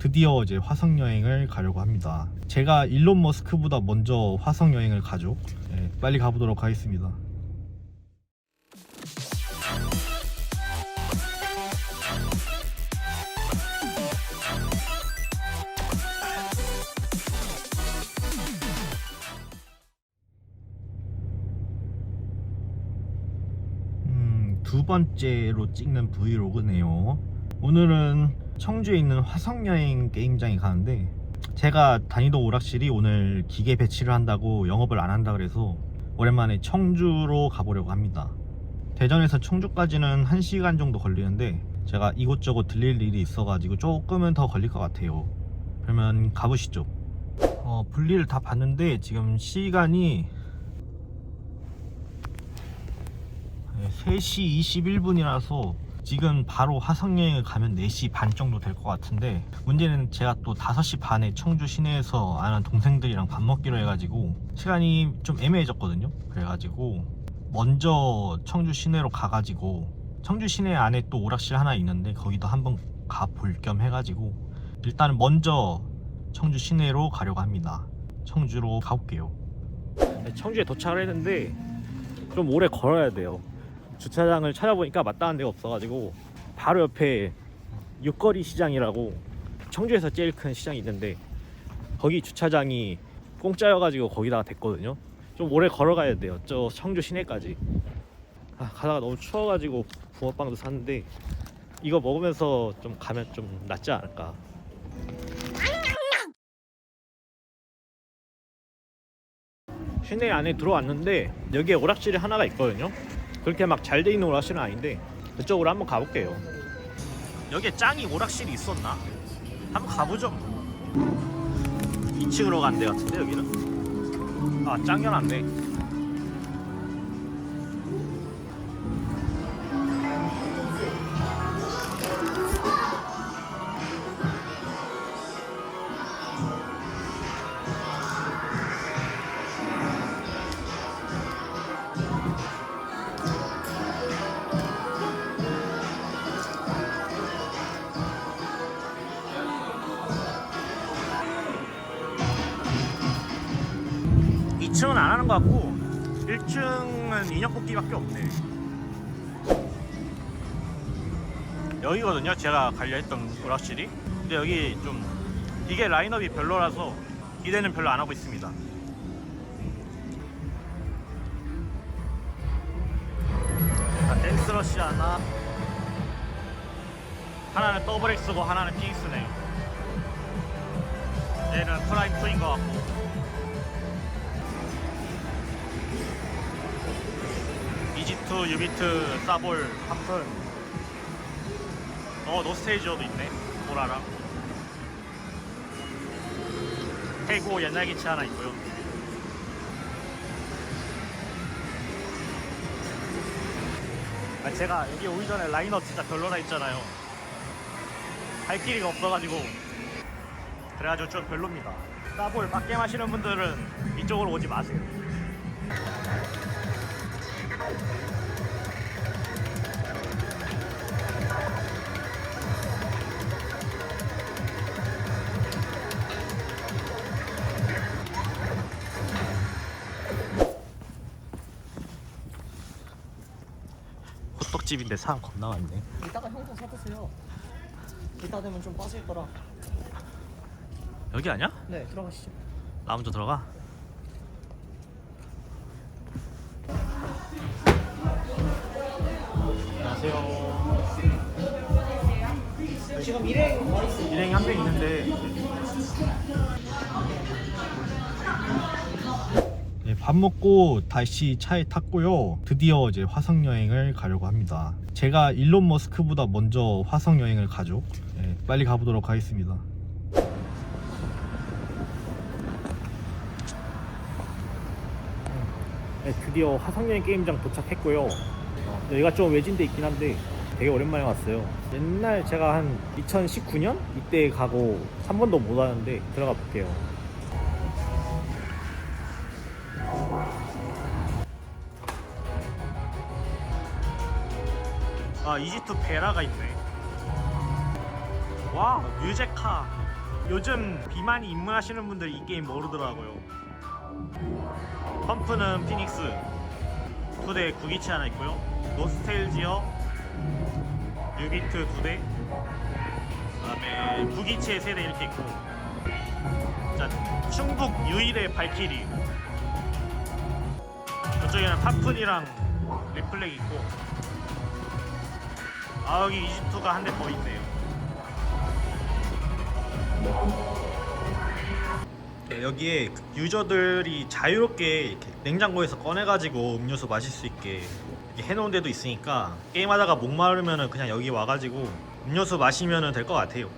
드디어 이제 화성 여행을 가려고 합니다. 제가 일론 머스크보다 먼저 화성 여행을 가죠. 네, 빨리 가보도록 하겠습니다. 음, 두 번째로 찍는 브이로그네요. 오늘은 청주에 있는 화성여행 게임장에 가는데 제가 다니던 오락실이 오늘 기계 배치를 한다고 영업을 안 한다 그래서 오랜만에 청주로 가보려고 합니다. 대전에서 청주까지는 1시간 정도 걸리는데 제가 이곳저곳 들릴 일이 있어가지고 조금은 더 걸릴 것 같아요. 그러면 가보시죠. 어, 분리를 다 봤는데 지금 시간이 네, 3시 21분이라서 지금 바로 화성여행을 가면 4시 반 정도 될 것 같은데 문제는 제가 또 5시 반에 청주 시내에서 아는 동생들이랑 밥 먹기로 해가지고 시간이 좀 애매해졌거든요. 그래가지고 먼저 청주 시내로 가가지고 청주 시내 안에 또 오락실 하나 있는데 거기도 한번 가볼 겸 해가지고 일단은 먼저 청주 시내로 가려고 합니다. 청주로 가볼게요. 네, 청주에 도착을 했는데 좀 오래 걸어야 돼요 주차장을 찾아보니까 마땅한 데가 없어가지고 바로 옆에 육거리 시장이라고 청주에서 제일 큰 시장이 있는데 거기 주차장이 공짜여가지고 거기다가 됐거든요. 좀 오래 걸어가야 돼요. 저 청주 시내까지. 아, 가다가 너무 추워가지고 붕어빵도 샀는데 이거 먹으면서 좀 가면 좀 낫지 않을까 시내 안에 들어왔는데 여기에 오락실이 하나가 있거든요 그렇게 막 잘 돼 있는 오락실은 아닌데 그쪽으로 한번 가볼게요. 여기에 짱이 오락실이 있었나? 한번 가보죠. 2층으로 간 데 같은데 여기는? 아 짱겨놨네. 이 2층은 안 하는 것 같고 1층은 인형 뽑기밖에 없네. 여기거든요. 제가 갈려 했던 오락실이. 근데 여기 좀 이게 라인업이 별로라서 기대는 별로 안 하고 있습니다. 자, 댄스러시 하나. 하나는 더블 X고 하나는 핑스네. 얘는 프라임 2인 것 같고. 이지투, 유비트, 사볼, 한푼 어, 노스테이저도 있네 보라랑. 해고 옛날 기체 하나 있고요. 아, 제가 여기 오기 전에 라인업 진짜 별로라 했잖아요. 할 길이가 없어가지고. 그래가지고 좀 별로입니다. 사볼 밖에 마시는 분들은 이쪽으로 오지 마세요 호떡집인데 사람 겁나 많네. 이따가 형도 사드세요. 이따 되면 좀 빠질 거라. 여기 아니야? 네, 들어가시죠. 나 먼저 들어가. 안녕하세요. 지금 일행 와 있어요. 일행이 한명 있는데. 네, 밥 먹고 다시 차에 탔고요. 드디어 이제 화성 여행을 가려고 합니다. 제가 일론 머스크보다 먼저 화성 여행을 가죠. 네, 빨리 가보도록 하겠습니다. 네, 드디어 화성여행 게임장 도착했고요. 어, 여기가 좀 외진데 있긴 한데 되게 오랜만에 왔어요. 옛날 제가 한 2019년 이때 가고 한 번도 못 왔는데 들어가 볼게요. 아 이지투 베라가 있네. 와 뮤제카 요즘 비만이 입문하시는 분들이 이 게임 모르더라고요 펌프는 피닉스 두대 구기체 하나 있고요. 노스텔지어 뉴비트 두대 그다음에 구기체 세대 이렇게 있고. 자 충북 유일의 발키리. 이쪽에는 파푼이랑 리플렉 있고. 아 여기 이지투가 한 대 더 있네요 네, 여기에 유저들이 자유롭게 이렇게 냉장고에서 꺼내가지고 음료수 마실 수 있게 이렇게 해놓은 데도 있으니까 게임하다가 목마르면은 그냥 여기 와가지고 음료수 마시면 될 것 같아요